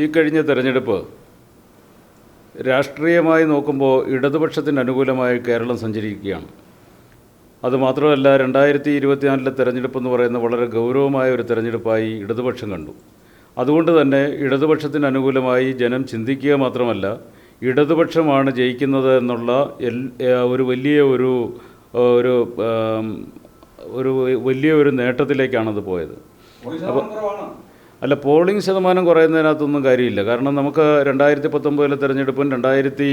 ഈ കഴിഞ്ഞ തെരഞ്ഞെടുപ്പ് രാഷ്ട്രീയമായി നോക്കുമ്പോൾ ഇടതുപക്ഷത്തിന് അനുകൂലമായി കേരളം സഞ്ചരിക്കുകയാണ്. അതുമാത്രമല്ല രണ്ടായിരത്തി ഇരുപത്തിനാലിലെ തെരഞ്ഞെടുപ്പ് എന്ന് പറയുന്ന വളരെ ഗൗരവമായ ഒരു തെരഞ്ഞെടുപ്പായി ഇടതുപക്ഷം കണ്ടു. അതുകൊണ്ട് തന്നെ ഇടതുപക്ഷത്തിന് അനുകൂലമായി ജനം ചിന്തിക്കുക മാത്രമല്ല ഇടതുപക്ഷമാണ് ജയിക്കുന്നത് എന്നുള്ള ഒരു വലിയ ഒരു ഒരു ഒരു വലിയ ഒരു നേട്ടത്തിലേക്കാണത് പോയത്. കുറവാണ്. അല്ല പോളിംഗ് ശതമാനം കുറയുന്നതിനകത്തൊന്നും കാര്യമില്ല. കാരണം നമുക്ക് രണ്ടായിരത്തി പത്തൊമ്പതിലെ തെരഞ്ഞെടുപ്പും രണ്ടായിരത്തി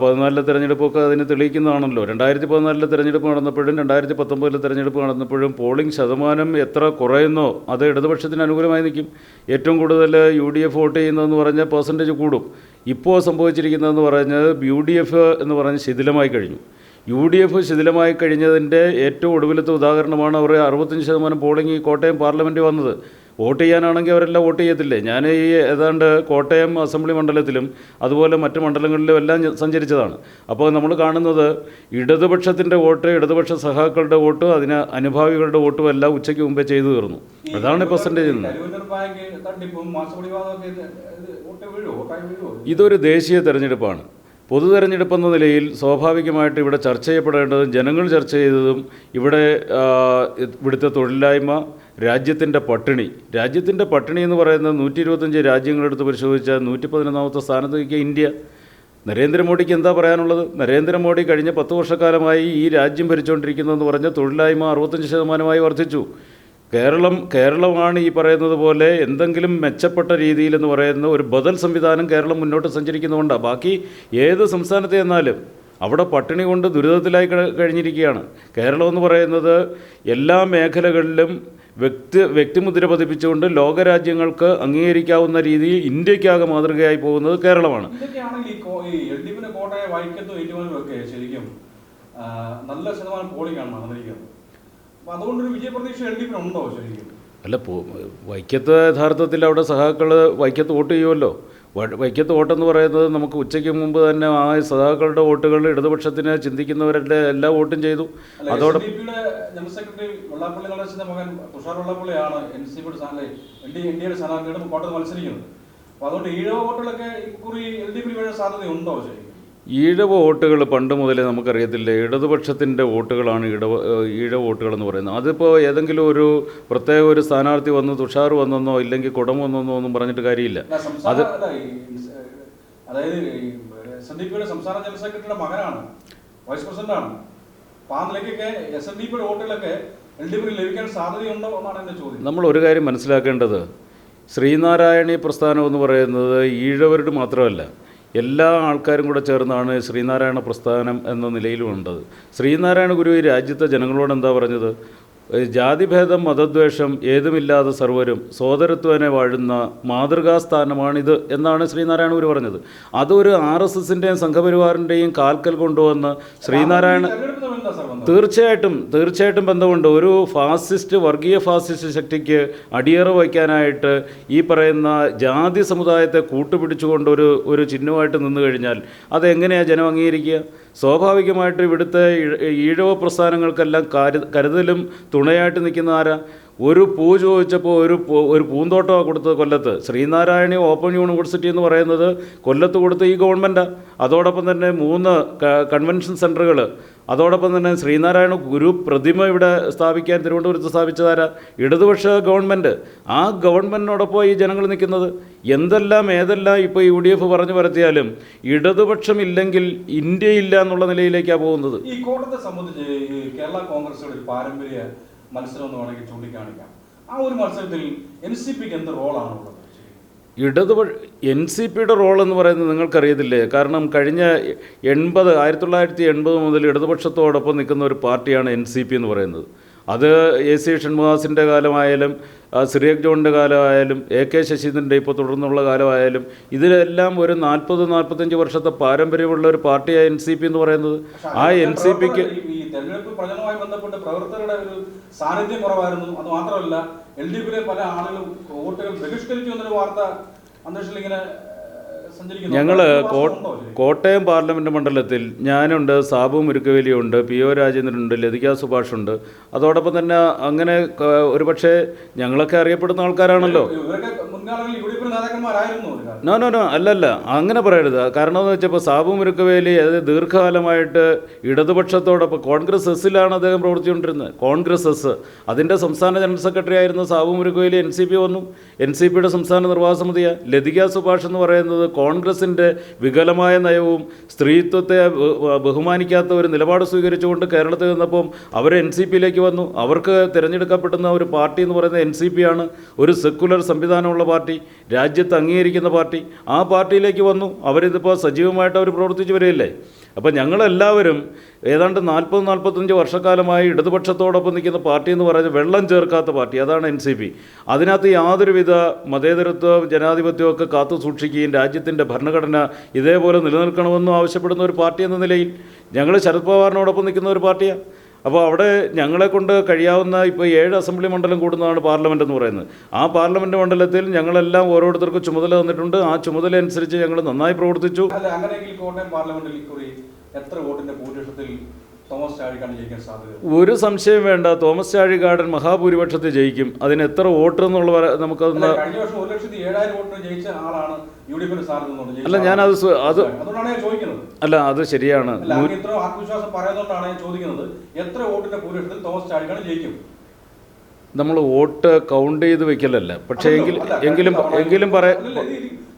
പതിനാലിലെ തെരഞ്ഞെടുപ്പൊക്കെ അതിന് തെളിയിക്കുന്നതാണല്ലോ. രണ്ടായിരത്തി പതിനാലിലെ തെരഞ്ഞെടുപ്പ് നടന്നപ്പോഴും രണ്ടായിരത്തി പത്തൊമ്പതിലെ തെരഞ്ഞെടുപ്പ് നടന്നപ്പോഴും പോളിംഗ് ശതമാനം എത്ര കുറയുന്നോ അത് ഇടതുപക്ഷത്തിന് അനുകൂലമായി നിൽക്കും. ഏറ്റവും കൂടുതൽ യു ഡി എഫ് വോട്ട് ചെയ്യുന്നതെന്ന് പറഞ്ഞാൽ പെർസെന്റേജ് കൂടും. ഇപ്പോൾ സംഭവിച്ചിരിക്കുന്നതെന്ന് പറഞ്ഞത് യു ഡി എഫ് എന്ന് പറഞ്ഞ് ശിഥിലമായി കഴിഞ്ഞു. യു ഡി എഫ് ശിഥിലമായി കഴിഞ്ഞതിന്റെ ഏറ്റവും ഒടുവിലത്തെ ഉദാഹരണമാണ് അവർ അറുപത്തഞ്ച് ശതമാനം പോളിംഗ് ഈ കോട്ടയം പാർലമെന്റ് വന്നത്. വോട്ട് ചെയ്യാനാണെങ്കിൽ അവരെല്ലാം വോട്ട് ചെയ്യത്തില്ലേ? ഞാൻ ഈ ഏതാണ്ട് കോട്ടയം അസംബ്ലി മണ്ഡലത്തിലും അതുപോലെ മറ്റ് മണ്ഡലങ്ങളിലും എല്ലാം സഞ്ചരിച്ചതാണ്. അപ്പോൾ നമ്മൾ കാണുന്നത് ഇടതുപക്ഷത്തിന്റെ വോട്ട് ഇടതുപക്ഷ സഹാക്കളുടെ വോട്ട് അതിന് അനുഭാവികളുടെ വോട്ടും എല്ലാം ഉച്ചയ്ക്ക് മുമ്പേ ചെയ്തു തീർന്നു. അതാണ് പെർസെന്റേജ് ഇതൊരു ദേശീയ തെരഞ്ഞെടുപ്പാണ്. പൊതു തെരഞ്ഞെടുപ്പ് എന്ന നിലയിൽ സ്വാഭാവികമായിട്ട് ഇവിടെ ചർച്ച ചെയ്യപ്പെടേണ്ടതും ജനങ്ങൾ ചർച്ച ചെയ്തതും ഇവിടെ ഇവിടുത്തെ തൊഴിലില്ലായ്മ രാജ്യത്തിന്റെ പട്ടിണി. രാജ്യത്തിന്റെ പട്ടിണി എന്ന് പറയുന്നത് നൂറ്റി ഇരുപത്തഞ്ച് രാജ്യങ്ങളെടുത്ത് പരിശോധിച്ചാൽ നൂറ്റി പതിനൊന്നാമത്തെ സ്ഥാനത്ത് നിൽക്കുക ഇന്ത്യ. നരേന്ദ്രമോദിക്ക് എന്താ പറയാനുള്ളത്? നരേന്ദ്രമോദി കഴിഞ്ഞ പത്ത് വർഷക്കാലമായി ഈ രാജ്യം ഭരിച്ചുകൊണ്ടിരിക്കുന്നതെന്ന് പറഞ്ഞ തൊഴിലില്ലായ്മ അറുപത്തഞ്ച് ശതമാനമായി വർദ്ധിച്ചു. കേരളം കേരളമാണ് ഈ പറയുന്നത് പോലെ എന്തെങ്കിലും മെച്ചപ്പെട്ട രീതിയിൽ എന്ന് പറയുന്ന ഒരു ബദൽ സംവിധാനം കേരളം മുന്നോട്ട് സഞ്ചരിക്കുന്നതുകൊണ്ടാണ് ബാക്കി ഏത് സംസ്ഥാനത്തെ എന്നാലും അവിടെ പട്ടിണി കൊണ്ട് ദുരിതത്തിലായി കഴിഞ്ഞിരിക്കുകയാണ്. കേരളം എന്ന് പറയുന്നത് എല്ലാ മേഖലകളിലും വ്യക്തി വ്യക്തിമുദ്ര പതിപ്പിച്ചുകൊണ്ട് ലോകരാജ്യങ്ങൾക്ക് അംഗീകരിക്കാവുന്ന രീതിയിൽ ഇന്ത്യക്കാകെ മാതൃകയായി പോകുന്നത് കേരളമാണ്. ശരിക്കും നല്ല ശതമാനം പോളിംഗ് ആണ് നടന്നിരിക്കുന്നത്. അല്ല വൈക്കത്ത് യഥാർത്ഥത്തിൽ അവിടെ സഹാക്കൾ വൈക്കത്ത് വോട്ട് ചെയ്യുമല്ലോ വൈക്കത്ത് വോട്ടെന്ന് പറയുന്നത് നമുക്ക് ഉച്ചയ്ക്ക് മുമ്പ് തന്നെ ആ സഹാക്കളുടെ വോട്ടുകൾ ഇടതുപക്ഷത്തിന് ചിന്തിക്കുന്നവരുടെ എല്ലാ വോട്ടും ചെയ്തു. അതോടെ ജനറൽ സെക്രട്ടറി വെള്ളാപ്പള്ളി നടേശന്റെ മകൻ തുഷാർ വെള്ളാപ്പള്ളിയാണ് എൻ സി പിയുടെ സ്ഥാനം എൽ ഡി എൻ ഡി സ്ഥാനാർത്ഥിയുടെ കോട്ടയത്ത് മത്സരിക്കുന്നത്. അപ്പൊ അതുകൊണ്ട് ഈഴവ വോട്ടുകളൊക്കെ ഇക്കുറി എൽ ഡി എഫിന് വീഴാൻ സാധ്യതയുണ്ടോ ശരിക്കും? ഈഴവ വോട്ടുകൾ പണ്ട് മുതലേ നമുക്കറിയത്തില്ല. ഇടതുപക്ഷത്തിന്റെ വോട്ടുകളാണ് ഇടവ ഈഴവ വോട്ടുകൾ എന്ന് പറയുന്നത്. അതിപ്പോൾ ഏതെങ്കിലും ഒരു പ്രത്യേക ഒരു സ്ഥാനാർത്ഥി വന്ന് തുഷാർ വന്നെന്നോ ഇല്ലെങ്കിൽ കുടം വന്നെന്നോ ഒന്നും പറഞ്ഞിട്ട് കാര്യമില്ല. ഏഹ്, അതായത് സംസ്ഥാന ജനറൽ സെക്രട്ടറിയുടെ മകനാണ് വൈസ് പ്രസിഡന്റ് ആണ് അപ്പൊ ആ നിലയ്ക്കൊക്കെ എസ് എൻ ഡി പിയുടെ വോട്ടുകളൊക്കെ എൽ ഡി എഫിന് ലഭിക്കാൻ സാധ്യതയുണ്ടോ എന്നാണ് എന്റെ ചോദ്യം. നമ്മൾ ഒരു കാര്യം മനസ്സിലാക്കേണ്ടത് ശ്രീനാരായണീ പ്രസ്ഥാനം എന്ന് പറയുന്നത് ഈഴവരുടെ മാത്രമല്ല. എല്ലാ ആൾക്കാരും കൂടെ ചേർന്നാണ് ശ്രീനാരായണ പ്രസ്ഥാനം എന്ന നിലയിലുണ്ടത് ശ്രീനാരായണ ഗുരു രാജ്യത്തെ ജനങ്ങളോട് എന്താ പറഞ്ഞത്? ജാതിഭേദം മതദ്വേഷം ഏതുമില്ലാതെ സർവരും സോദരത്വനെ വാഴുന്ന മാതൃകാസ്ഥാനമാണിത് എന്നാണ് ശ്രീനാരായണ ഗുരു പറഞ്ഞത് അതൊരു ആർ എസ് എസിന്റെയും സംഘപരിവാറിന്റെയും കാൽക്കൽ കൊണ്ടുവന്ന് ശ്രീനാരായണ? തീർച്ചയായിട്ടും തീർച്ചയായിട്ടും ബന്ധമുണ്ട്. ഒരു ഫാസിസ്റ്റ് വർഗീയ ഫാസിസ്റ്റ് ശക്തിക്ക് അടിയറ വയ്ക്കാനായിട്ട് ഈ പറയുന്ന ജാതി സമുദായത്തെ കൂട്ടുപിടിച്ചുകൊണ്ട് ഒരു ഒരു ചിഹ്നമായിട്ട് നിന്നു കഴിഞ്ഞാൽ അതെങ്ങനെയാണ് ജനം അംഗീകരിക്കുക? സ്വാഭാവികമായിട്ട് ഇവിടുത്തെ ഈഴ- ഈഴവ പ്രസ്ഥാനങ്ങൾക്കെല്ലാം കരു കരുതലും തുണയായിട്ട് നിൽക്കുന്ന ആരാ? ഒരു പൂ ചോദിച്ചപ്പോൾ ഒരു ഒരു പൂന്തോട്ടമാണ് കൊടുത്തത് കൊല്ലത്ത്. ശ്രീനാരായണി ഓപ്പൺ യൂണിവേഴ്സിറ്റി എന്ന് പറയുന്നത് കൊല്ലത്ത് കൊടുത്ത ഈ ഗവൺമെന്റാണ് അതോടൊപ്പം തന്നെ മൂന്ന് കൺവെൻഷൻ സെന്ററുകൾ അതോടൊപ്പം തന്നെ ശ്രീനാരായണ ഗുരു പ്രതിമ ഇവിടെ സ്ഥാപിക്കാൻ തിരുവനന്തപുരത്ത് സ്ഥാപിച്ചതാരാ? ഇടതുപക്ഷ ഗവൺമെന്റ് ആ ഗവൺമെന്റിനോടൊപ്പം ഈ ജനങ്ങൾ നിൽക്കുന്നത് എന്തെല്ലാം ഏതെല്ലാം ഇപ്പോൾ യു ഡി എഫ് പറഞ്ഞു വരത്തിയാലും ഇടതുപക്ഷം ഇല്ലെങ്കിൽ ഇന്ത്യയില്ല എന്നുള്ള നിലയിലേക്കാണ് പോകുന്നത്. ഈ കോട്ടത്തെ സംബന്ധിച്ച് കേരള കോൺഗ്രസുടെ ഒരു പാരമ്പര്യ മത്സരം എന്ന് വേണമെങ്കിൽ ചൂണ്ടിക്കാണിക്കാം. ആ ഒരു മത്സരത്തിൽ എൻ സി പിക്ക് എന്ത് റോളാണ് ഉള്ളത് ഇടതുപക്ഷ എൻ സി പിയുടെ റോൾ എന്ന് പറയുന്നത് നിങ്ങൾക്കറിയത്തില്ലേ? കാരണം കഴിഞ്ഞ എൺപത് ആയിരത്തി തൊള്ളായിരത്തി എൺപത് മുതൽ ഇടതുപക്ഷത്തോടൊപ്പം നിൽക്കുന്ന ഒരു പാർട്ടിയാണ് എൻ സി പി എന്ന് പറയുന്നത്. അത് എ സി ഷൺമുഖാസിന്റെ കാലമായാലും സിറിയക് ജോണിന്റെ കാലമായാലും എ കെ ശശീന്ദ്രന്റെ ഇപ്പോൾ തുടർന്നുള്ള കാലമായാലും ഇതിലെല്ലാം ഒരു നാൽപ്പത് നാൽപ്പത്തഞ്ച് വർഷത്തെ പാരമ്പര്യമുള്ള ഒരു പാർട്ടിയാണ് എൻ സി പി എന്ന് പറയുന്നത്. ആ എൻ സി പിക്ക് തെരഞ്ഞെടുപ്പ് പ്രചരണവുമായി ബന്ധപ്പെട്ട് പ്രവർത്തകരുടെ ഒരു സാന്നിധ്യം കുറവായിരുന്നു. അത് മാത്രമല്ല എൽ ഡി എഫിലെ പല ആളുകളും വോട്ടുകൾ ബഹിഷ്കരിച്ചു എന്നൊരു വാർത്ത അന്തരീക്ഷത്തിൽ ഇങ്ങനെ ഞങ്ങൾ? കോട്ടയം പാർലമെന്റ് മണ്ഡലത്തിൽ ഞാനുണ്ട് സാബു മുരുക്കവേലിയുണ്ട് പി ഒ രാജേന്ദ്രനുണ്ട് ലതിക സുഭാഷുണ്ട്. അതോടൊപ്പം തന്നെ അങ്ങനെ ഒരുപക്ഷെ ഞങ്ങളൊക്കെ അറിയപ്പെടുന്ന ആൾക്കാരാണല്ലോ. നോ നോ നോ അല്ലല്ല അങ്ങനെ പറയരുത്. കാരണം എന്ന് വെച്ചപ്പോൾ സാബു മുരുക്കവേലി അത് ദീർഘകാലമായിട്ട് ഇടതുപക്ഷത്തോടൊപ്പം കോൺഗ്രസ് എസ്സിലാണ് അദ്ദേഹം പ്രവർത്തിച്ചുകൊണ്ടിരുന്നത്. കോൺഗ്രസ് എസ്. അതിന്റെ സംസ്ഥാന ജനറൽ സെക്രട്ടറി ആയിരുന്ന Sabu Murukkaveli N C P വന്നു. എൻ സി പിയുടെ സംസ്ഥാന നിർവാഹ സമിതിയാണ് ലതിക സുഭാഷ് എന്ന് പറയുന്നത് കോൺഗ്രസിന്റെ വികലമായ നയവും സ്ത്രീത്വത്തെ ബഹുമാനിക്കാത്ത ഒരു നിലപാട് സ്വീകരിച്ചുകൊണ്ട് കേരളത്തിൽ നിന്നപ്പം അവർ എൻ സി പിയിലേക്ക് വന്നു. അവർക്ക് തിരഞ്ഞെടുക്കപ്പെടുന്ന ഒരു പാർട്ടി എന്ന് പറയുന്നത് എൻ സി പി ആണ്. ഒരു സെക്കുലർ സംവിധാനമുള്ള പാർട്ടി രാജ്യത്ത് അംഗീകരിക്കുന്ന പാർട്ടി. ആ പാർട്ടിയിലേക്ക് വന്നു. അവരിതിപ്പോൾ സജീവമായിട്ട് അവർ പ്രവർത്തിച്ചു വരികയില്ലേ? അപ്പോൾ ഞങ്ങളെല്ലാവരും ഏതാണ്ട് നാൽപ്പത് നാൽപ്പത്തഞ്ച് വർഷക്കാലമായി ഇടതുപക്ഷത്തോടൊപ്പം നിൽക്കുന്ന പാർട്ടി എന്ന് പറയുന്നത് വെള്ളം ചേർക്കാത്ത പാർട്ടി അതാണ് എൻ സി പി. അതിനകത്ത് യാതൊരുവിധ മതേതരത്വം ജനാധിപത്യവും ഒക്കെ കാത്തു സൂക്ഷിക്കുകയും രാജ്യത്തിന്റെ ഭരണഘടന ഇതേപോലെ നിലനിൽക്കണമെന്നും ആവശ്യപ്പെടുന്ന ഒരു പാർട്ടി എന്ന നിലയിൽ ഞങ്ങൾ ശരത് പവാറിനോടൊപ്പം നിൽക്കുന്ന ഒരു പാർട്ടിയാണ് അപ്പോൾ അവിടെ ഞങ്ങളെ കൊണ്ട് കഴിയാവുന്ന ഇപ്പോൾ ഏഴ് അസംബ്ലി മണ്ഡലം കൂടുന്നതാണ് പാർലമെന്റ് എന്ന് പറയുന്നത്. ആ പാർലമെന്റ് മണ്ഡലത്തിൽ ഞങ്ങളെല്ലാം ഓരോരുത്തർക്കും ചുമതല തന്നിട്ടുണ്ട്. ആ ചുമതല അനുസരിച്ച് ഞങ്ങൾ നന്നായി പ്രവർത്തിച്ചു. അങ്ങനെയെങ്കിൽ കോട്ടയം പാർലമെന്റിൽ എത്ര വോട്ടിന്റെ ഭൂരിപക്ഷത്തിൽ തോമസ് ചാഴിക്കാണ് ജയിക്കാൻ സാധ്യത? ഒരു സംശയം വേണ്ട. തോമസ് ചാഴികാടൻ മഹാഭൂരിപക്ഷത്തിൽ ജയിക്കും. അതിന് എത്ര വോട്ട് എന്നുള്ള നമുക്കതൊന്ന് കഴിഞ്ഞ വർഷം ഒരു ലക്ഷത്തി ഏഴായിരം വോട്ടിന് ജയിച്ച ആളാണ് യു ഡി എഫിന് സാധ്യത അല്ല ഞാൻ അത് അത് അതുകൊണ്ടാണ് ഞാൻ ചോദിക്കുന്നത്. അല്ല അത് ശരിയാണ്. ഇത്ര ആത്മവിശ്വാസം പറയുന്നതുകൊണ്ടാണ് ഞാൻ ചോദിക്കുന്നത്. എത്ര വോട്ടിന്റെ ഭൂരിപക്ഷത്തിൽ തോമസ് ചാഴിക്കാണ് ജയിക്കും? നമ്മൾ വോട്ട് കൗണ്ട് ചെയ്ത് വെക്കലല്ല. പക്ഷേ എങ്കിലും എങ്കിലും എങ്കിലും പറയാ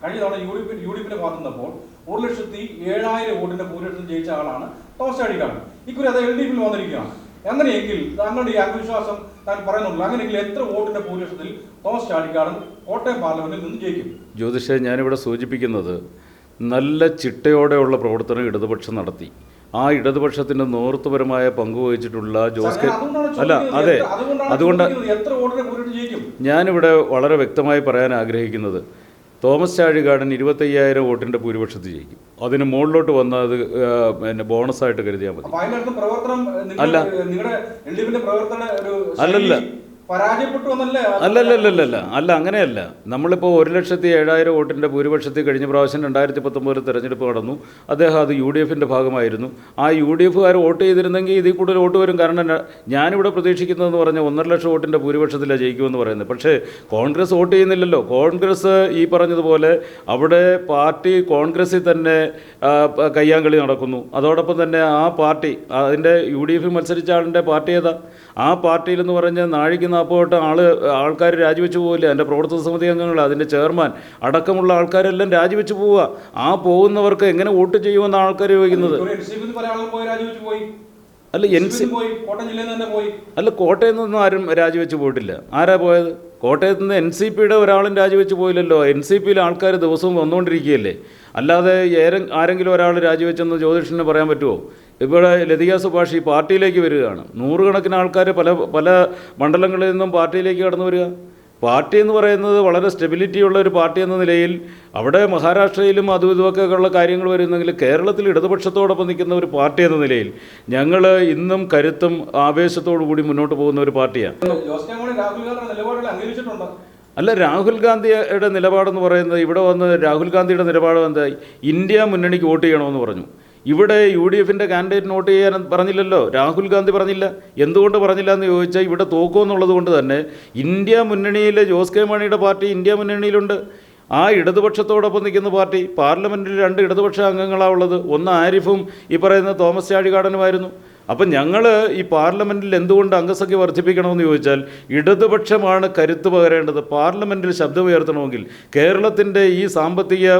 കഴിഞ്ഞ തവണ U D P U D പിന്റെ ഭാഗത്ത് നിന്നപ്പോൾ ഒരു ലക്ഷത്തി ഏഴായിരം വോട്ടിന്റെ ഭൂരിപക്ഷം ജയിച്ച ആളാണ് ടോസ് അടിക്കാണ് ഇക്കുറി അത് എൽ ഡി പിയിൽ വന്നിരിക്കുകയാണ്. അങ്ങനെയെങ്കിൽ താങ്കളുടെ ഈ ആത്മവിശ്വാസം താൻ പറയുന്നുള്ളൂ. അങ്ങനെയെങ്കിൽ എത്ര വോട്ടിന്റെ ഭൂരിപക്ഷത്തിൽ ടോസ് ചാടിക്കാടൻ കോട്ടയം പാർലമെന്റിൽ നിന്ന് ജയിക്കും. ജ്യോതിഷ ഞാനിവിടെ സൂചിപ്പിക്കുന്നത് നല്ല ചിട്ടയോടെയുള്ള പ്രവർത്തനം ഇടതുപക്ഷം നടത്തി. ആ ഇടതുപക്ഷത്തിന്റെ നേതൃത്വപരമായ പങ്കുവഹിച്ചിട്ടുള്ള ജോസ് കെ അല്ല അതെ. അതുകൊണ്ട് ഞാനിവിടെ വളരെ വ്യക്തമായി പറയാൻ ആഗ്രഹിക്കുന്നത്. തോമസ് ചാഴികാടൻ ഇരുപത്തയ്യായിരം വോട്ടിന്റെ ഭൂരിപക്ഷത്തിൽ ജയിക്കും അതിന് മുകളിലോട്ട് വന്നാൽ അത് പിന്നെ ബോണസായിട്ട് കരുതിയാൽ മതി അല്ല. അല്ലല്ല. അല്ലല്ലല്ലല്ല അല്ല അങ്ങനെയല്ല. നമ്മളിപ്പോൾ ഒരു ലക്ഷത്തി ഏഴായിരം വോട്ടിന്റെ ഭൂരിപക്ഷത്തിൽ കഴിഞ്ഞ പ്രാവശ്യം രണ്ടായിരത്തി പത്തൊമ്പതിൽ തെരഞ്ഞെടുപ്പ് നടന്നു. അദ്ദേഹം അത് യു ഡി എഫിന്റെ ഭാഗമായിരുന്നു. ആ യു ഡി എഫുകാർ വോട്ട് ചെയ്തിരുന്നെങ്കിൽ ഇതിൽ കൂടുതൽ വോട്ട് വരും. കാരണം ഞാനിവിടെ പ്രതീക്ഷിക്കുന്നതെന്ന് പറഞ്ഞാൽ ഒന്നര ലക്ഷം വോട്ടിന്റെ ഭൂരിപക്ഷത്തിലാണ് ജയിക്കുമെന്ന് പറയുന്നത്. പക്ഷേ കോൺഗ്രസ് വോട്ട് ചെയ്യുന്നില്ലല്ലോ. കോൺഗ്രസ് ഈ പറഞ്ഞതുപോലെ അവിടെ പാർട്ടി കോൺഗ്രസിൽ തന്നെ കയ്യാങ്കളി നടക്കുന്നു. അതോടൊപ്പം തന്നെ ആ പാർട്ടി അതിന്റെ യു ഡി എഫിൽ മത്സരിച്ച ആളിന്റെ പാർട്ടി ഏതാ? ആ പാർട്ടിയിൽ എന്ന് പറഞ്ഞാൽ നാഴിക്ക് നാൽപ്പോട്ട് ആൾ ആൾക്കാർ രാജിവെച്ച് പോകില്ല അതിന്റെ പ്രവർത്തക സമിതി അംഗങ്ങൾ അതിന്റെ ചെയർമാൻ അടക്കമുള്ള ആൾക്കാരെല്ലാം രാജിവെച്ച് പോവുക ആ പോകുന്നവർക്ക് എങ്ങനെ വോട്ട് ചെയ്യുമെന്ന് ആൾക്കാർ ചോദിക്കുന്നത്? അല്ല എൻ സി അല്ല കോട്ടയത്ത് നിന്നും ആരും രാജിവെച്ച് പോയിട്ടില്ല. ആരാ പോയത്? കോട്ടയത്ത് നിന്ന് എൻ സി പിയുടെ ഒരാളും രാജിവെച്ച് പോയില്ലല്ലോ. എൻ സി പിയിലെ ആൾക്കാർ ദിവസവും വന്നുകൊണ്ടിരിക്കുകയല്ലേ? അല്ലാതെ ഏറെ ആരെങ്കിലും ഒരാൾ രാജിവെച്ചെന്ന് ജ്യോതിഷന് പറയാൻ പറ്റുമോ ഇവിടെ ലതിക സുഭാഷ് ഈ പാർട്ടിയിലേക്ക് വരികയാണ്. നൂറുകണക്കിന് ആൾക്കാർ പല പല മണ്ഡലങ്ങളിൽ നിന്നും പാർട്ടിയിലേക്ക് കടന്നു വരിക. പാർട്ടി എന്ന് പറയുന്നത് വളരെ സ്റ്റെബിലിറ്റി ഉള്ള ഒരു പാർട്ടി എന്ന നിലയിൽ അവിടെ മഹാരാഷ്ട്രയിലും അതും ഇതുമൊക്കെ ഉള്ള കാര്യങ്ങൾ വരുന്നെങ്കിൽ കേരളത്തിൽ ഇടതുപക്ഷത്തോടൊപ്പം നിൽക്കുന്ന ഒരു പാർട്ടി എന്ന നിലയിൽ ഞങ്ങൾ ഇന്നും കരുത്തും ആവേശത്തോടു കൂടി മുന്നോട്ട് പോകുന്ന ഒരു പാർട്ടിയാണ്. അല്ല രാഹുൽ ഗാന്ധിയുടെ നിലപാടെന്ന് പറയുന്നത് ഇവിടെ വന്ന് രാഹുൽ ഗാന്ധിയുടെ നിലപാട് എന്തായി ഇന്ത്യ മുന്നണിക്ക് വോട്ട് ചെയ്യണമെന്ന് പറഞ്ഞു. ഇവിടെ യു ഡി എഫിന്റെ കാൻഡിഡേറ്റ് നോട്ട് ചെയ്യാൻ പറഞ്ഞില്ലല്ലോ. രാഹുൽ ഗാന്ധി പറഞ്ഞില്ല. എന്തുകൊണ്ട് പറഞ്ഞില്ല എന്ന് ചോദിച്ചാൽ ഇവിടെ തോക്കുമെന്നുള്ളത് കൊണ്ട് തന്നെ ഇന്ത്യ മുന്നണിയിലെ ജോസ് കെ മാണിയുടെ പാർട്ടി ഇന്ത്യ മുന്നണിയിലുണ്ട്. ആ ഇടതുപക്ഷത്തോടൊപ്പം നിൽക്കുന്ന പാർട്ടി പാർലമെന്റിൽ രണ്ട് ഇടതുപക്ഷ അംഗങ്ങളാണ് ഉള്ളത്. ഒന്ന് ആരിഫും ഈ പറയുന്ന തോമസ് ചാഴികാടനുമായിരുന്നു. അപ്പം ഞങ്ങൾ ഈ പാർലമെന്റിൽ എന്തുകൊണ്ട് അംഗസംഖ്യ വർദ്ധിപ്പിക്കണമെന്ന് ചോദിച്ചാൽ ഇടതുപക്ഷമാണ് കരുത്ത് പകരേണ്ടത്. പാർലമെന്റിൽ ശബ്ദമുയർത്തണമെങ്കിൽ കേരളത്തിന്റെ ഈ സാമ്പത്തിക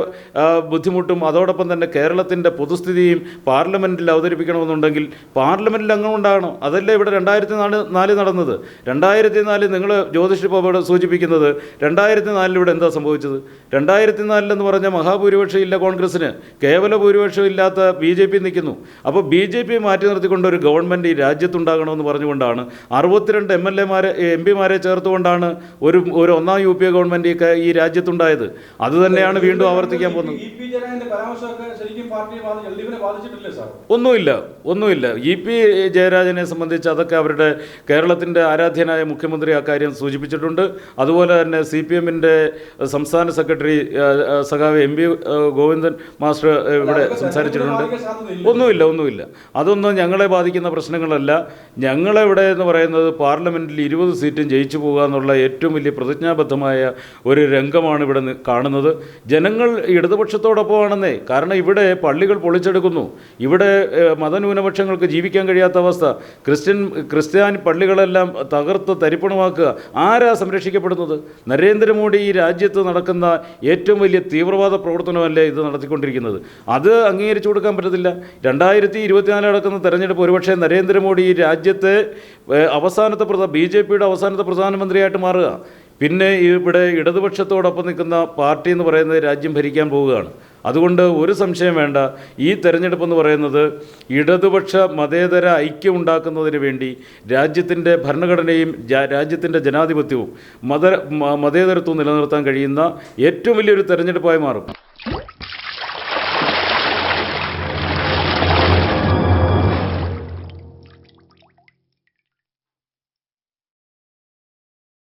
ബുദ്ധിമുട്ടും അതോടൊപ്പം തന്നെ കേരളത്തിന്റെ പൊതുസ്ഥിതിയും പാർലമെന്റിൽ അവതരിപ്പിക്കണമെന്നുണ്ടെങ്കിൽ പാർലമെന്റിൽ അംഗം ഉണ്ടാകണം അതല്ലേ ഇവിടെ രണ്ടായിരത്തി നാല് നാല് നടന്നത്? രണ്ടായിരത്തി നാലിൽ നിങ്ങൾ ജ്യോതിഷ് ഇപ്പോൾ സൂചിപ്പിക്കുന്നത് രണ്ടായിരത്തി നാലിൽ ഇവിടെ എന്താ സംഭവിച്ചത്? രണ്ടായിരത്തി നാലിലെന്ന് പറഞ്ഞ മഹാഭൂരിപക്ഷം ഇല്ല കോൺഗ്രസ്സിന്. കേവല ഭൂരിപക്ഷം ഇല്ലാത്ത ബി ജെ പി നിൽക്കുന്നു. അപ്പോൾ ബി ജെ പി മാറ്റി നിർത്തിക്കൊണ്ട് ഒരു ഗവൺമെന്റ് ഈ രാജ്യത്തുണ്ടാകണമെന്ന് പറഞ്ഞുകൊണ്ടാണ് അറുപത്തിരണ്ട് എം എൽ എമാരെ എം പിമാരെ ചേർത്തുകൊണ്ടാണ് ഒരു ഒരു ഒന്നാം യു പി എ ഗവൺമെന്റ് ഈ രാജ്യത്തുണ്ടായത്. അതുതന്നെയാണ് വീണ്ടും ആവർത്തിക്കാൻ പോകുന്നത്. ഒന്നുമില്ല ഒന്നുമില്ല. ഇ പി ജയരാജനെ സംബന്ധിച്ച് അതൊക്കെ അവരുടെ കേരളത്തിന്റെ ആരാധ്യനായ മുഖ്യമന്ത്രി അക്കാര്യം സൂചിപ്പിച്ചിട്ടുണ്ട്. അതുപോലെ തന്നെ സി പി എമ്മിന്റെ സംസ്ഥാന സെക്രട്ടറി സഖാവ് എം പി ഗോവിന്ദൻ മാസ്റ്റർ ഇവിടെ സംസാരിച്ചിട്ടുണ്ട്. ഒന്നുമില്ല ഒന്നുമില്ല. അതൊന്നും ഞങ്ങളെ ബാധിക്കുന്ന പ്രശ്നങ്ങളല്ല. ഞങ്ങളിവിടെ എന്ന് പറയുന്നത് പാർലമെന്റിൽ ഇരുപത് സീറ്റും ജയിച്ചു പോകുക എന്നുള്ള ഏറ്റവും വലിയ പ്രതിജ്ഞാബദ്ധമായ ഒരു രംഗമാണ് ഇവിടെ കാണുന്നത്. ജനങ്ങൾ ഇടതുപക്ഷത്തോടൊപ്പമാണെന്നേ. കാരണം ഇവിടെ പള്ളികൾ പൊളിച്ചെടുക്കുന്നു. ഇവിടെ മതന്യൂനപക്ഷങ്ങൾക്ക് ജീവിക്കാൻ കഴിയാത്ത അവസ്ഥ. ക്രിസ്ത്യൻ ക്രിസ്ത്യാനി പള്ളികളെല്ലാം തകർത്ത് തരിപ്പണമാക്കുക. ആരാ സംരക്ഷിക്കപ്പെടുന്നത്? നരേന്ദ്രമോദി ഈ രാജ്യത്ത് നടക്കുന്ന ഏറ്റവും വലിയ തീവ്രവാദ പ്രവർത്തനമല്ലേ ഇത് നടത്തിക്കൊണ്ടിരിക്കുന്നത്? അത് അംഗീകരിച്ചു കൊടുക്കാൻ പറ്റത്തില്ല. രണ്ടായിരത്തി ഇരുപത്തിനാല് നടക്കുന്ന തെരഞ്ഞെടുപ്പ് ഒരുപക്ഷെ നരേന്ദ്രമോദി ഈ രാജ്യത്തെ അവസാനത്തെ പ്രധാന ബി ജെ പിയുടെ അവസാനത്തെ പ്രധാനമന്ത്രിയായിട്ട് മാറുക. പിന്നെ ഇവിടെ ഇടതുപക്ഷത്തോടൊപ്പം നിൽക്കുന്ന പാർട്ടി എന്ന് പറയുന്നത് രാജ്യം ഭരിക്കാൻ പോവുകയാണ്. അതുകൊണ്ട് ഒരു സംശയം വേണ്ട. ഈ തെരഞ്ഞെടുപ്പ് എന്ന് പറയുന്നത് ഇടതുപക്ഷ മതേതര ഐക്യം ഉണ്ടാക്കുന്നതിന് വേണ്ടി രാജ്യത്തിന്റെ ഭരണഘടനയും രാജ്യത്തിന്റെ ജനാധിപത്യവും മത മതേതരത്വവും നിലനിർത്താൻ കഴിയുന്ന ഏറ്റവും വലിയൊരു തെരഞ്ഞെടുപ്പായി മാറും.